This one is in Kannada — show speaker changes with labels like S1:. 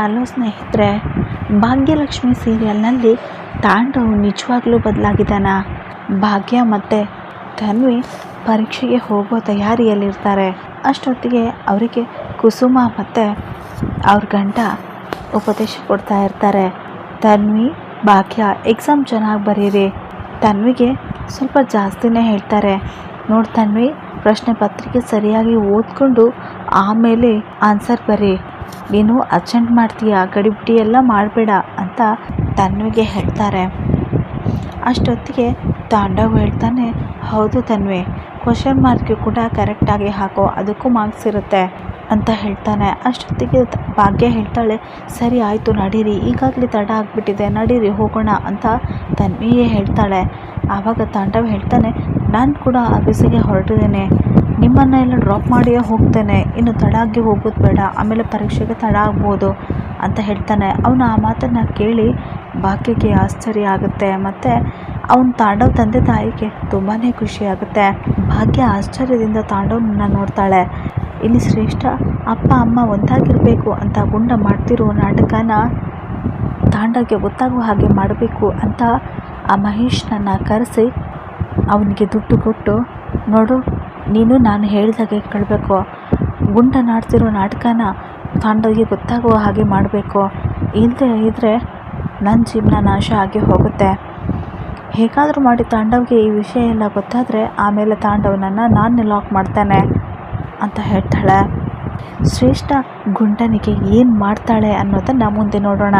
S1: ಹಲೋ ಸ್ನೇಹಿತರೆ ಭಾಗ್ಯಲಕ್ಷ್ಮಿ ಸೀರಿಯಲ್ನಲ್ಲಿ ತಾಂಡವ್ ನಿಜವಾಗ್ಲೂ ಬದಲಾಗಿದ್ದಾನಾ? ಭಾಗ್ಯ ಮತ್ತು ತನ್ವಿ ಪರೀಕ್ಷೆಗೆ ಹೋಗೋ ತಯಾರಿಯಲ್ಲಿರ್ತಾರೆ. ಅಷ್ಟೊತ್ತಿಗೆ ಅವರಿಗೆ ಕುಸುಮ ಮತ್ತು ಅವ್ರ ಗಂಡ ಉಪದೇಶ ಕೊಡ್ತಾ ಇರ್ತಾರೆ. ತನ್ವಿ, ಭಾಗ್ಯ, ಎಕ್ಸಾಮ್ ಚೆನ್ನಾಗಿ ಬರೀರಿ. ತನ್ವಿಗೆ ಸ್ವಲ್ಪ ಜಾಸ್ತಿನೇ ಹೇಳ್ತಾರೆ. ನೋಡಿ ತನ್ವಿ, ಪ್ರಶ್ನೆ ಪತ್ರಿಕೆ ಸರಿಯಾಗಿ ಓದ್ಕೊಂಡು ಆಮೇಲೆ ಆನ್ಸರ್ ಬರೀ. ನೀನು ಅರ್ಜೆಂಟ್ ಮಾಡ್ತೀಯ? ಗಡಿಬಿಡಿ ಎಲ್ಲ ಮಾಡಬೇಡ ಅಂತ ತನ್ವಿಗೆ ಹೇಳ್ತಾರೆ. ಅಷ್ಟೊತ್ತಿಗೆ ತಾಂಡವ್ ಹೇಳ್ತಾನೆ, ಹೌದು ತನ್ವಿ ಕ್ವಶನ್ ಮಾರ್ಕ್ ಕೂಡ ಕರೆಕ್ಟಾಗಿ ಹಾಕೋ, ಅದಕ್ಕೂ ಮಾರ್ಕ್ಸ್ ಇರುತ್ತೆ ಅಂತ ಹೇಳ್ತಾನೆ. ಅಷ್ಟೊತ್ತಿಗೆ ಭಾಗ್ಯ ಹೇಳ್ತಾಳೆ, ಸರಿ ಆಯಿತು, ನಡೀರಿ, ಈಗಾಗಲೇ ತಡ ಆಗಿಬಿಟ್ಟಿದೆ, ನಡೀರಿ, ಹೋಗೋಣ ಅಂತ ತನ್ವಿಯೇ ಹೇಳ್ತಾಳೆ. ಆವಾಗ ತಾಂಡವ್ ಹೇಳ್ತಾನೆ, ನಾನು ಕೂಡ ಆಫೀಸಿಗೆ ಹೊರಟಿದ್ದೇನೆ. ನಿಮ್ಮನ್ನು ಎಲ್ಲ ಡ್ರಾಪ್ ಮಾಡಿಯೇ ಹೋಗ್ತೇನೆ. ಇನ್ನು ತಡ ಆಗಿ ಹೋಗೋದು ಬೇಡ. ಆಮೇಲೆ ಪರೀಕ್ಷೆಗೆ ತಡ ಆಗ್ಬೋದು ಅಂತ ಹೇಳ್ತಾನೆ. ಅವನು ಆ ಮಾತನ್ನು ಕೇಳಿ ಭಾಗ್ಯಕ್ಕೆ ಆಶ್ಚರ್ಯ ಆಗುತ್ತೆ. ಮತ್ತು ಅವನು ತಾಂಡವ್ ತಂದೆ ತಾಯಿಗೆ ತುಂಬಾ ಖುಷಿ ಆಗುತ್ತೆ. ಭಾಗ್ಯ ಆಶ್ಚರ್ಯದಿಂದ ತಾಂಡವ್ನನ್ನು ನೋಡ್ತಾಳೆ. ಇಲ್ಲಿ ಶ್ರೇಷ್ಠ ಅಪ್ಪ, ಅಮ್ಮ ಒಂದಾಗಿರಬೇಕು ಅಂತ ಗುಂಡ ಮಾಡ್ತಿರೋ ನಾಟಕನ ತಾಂಡವ್ಗೆ ಗೊತ್ತಾಗುವ ಹಾಗೆ ಮಾಡಬೇಕು ಅಂತ ಆ ಮಹೇಶ್ನನ್ನು ಕರೆಸಿ ಅವನಿಗೆ ದುಡ್ಡು ಕೊಟ್ಟು, ನೋಡು ನೀನು ನಾನು ಹೇಳಿದಾಗೆ ಕೇಳಬೇಕು. ಗುಂಡ ನಾಡ್ತಿರೋ ನಾಟಕನ ತಾಂಡವಿಗೆ ಗೊತ್ತಾಗುವ ಹಾಗೆ ಮಾಡಬೇಕು. ಇಲ್ಲದೆ ಇದ್ದರೆ ನನ್ನ ಜೀವನ ನಾಶ ಆಗಿ ಹೋಗುತ್ತೆ. ಹೇಗಾದರೂ ಮಾಡಿ ತಾಂಡವ್ಗೆ ಈ ವಿಷಯ ಎಲ್ಲ ಗೊತ್ತಾದರೆ ಆಮೇಲೆ ತಾಂಡವನನ್ನು ನಾನು ಲಾಕ್ ಮಾಡ್ತಾನೆ ಅಂತ ಹೇಳ್ತಾಳೆ. ಶ್ರೇಷ್ಠ ಗುಂಡನಿಗೆ ಏನು ಮಾಡ್ತಾಳೆ ಅನ್ನೋದನ್ನು ಮುಂದೆ ನೋಡೋಣ.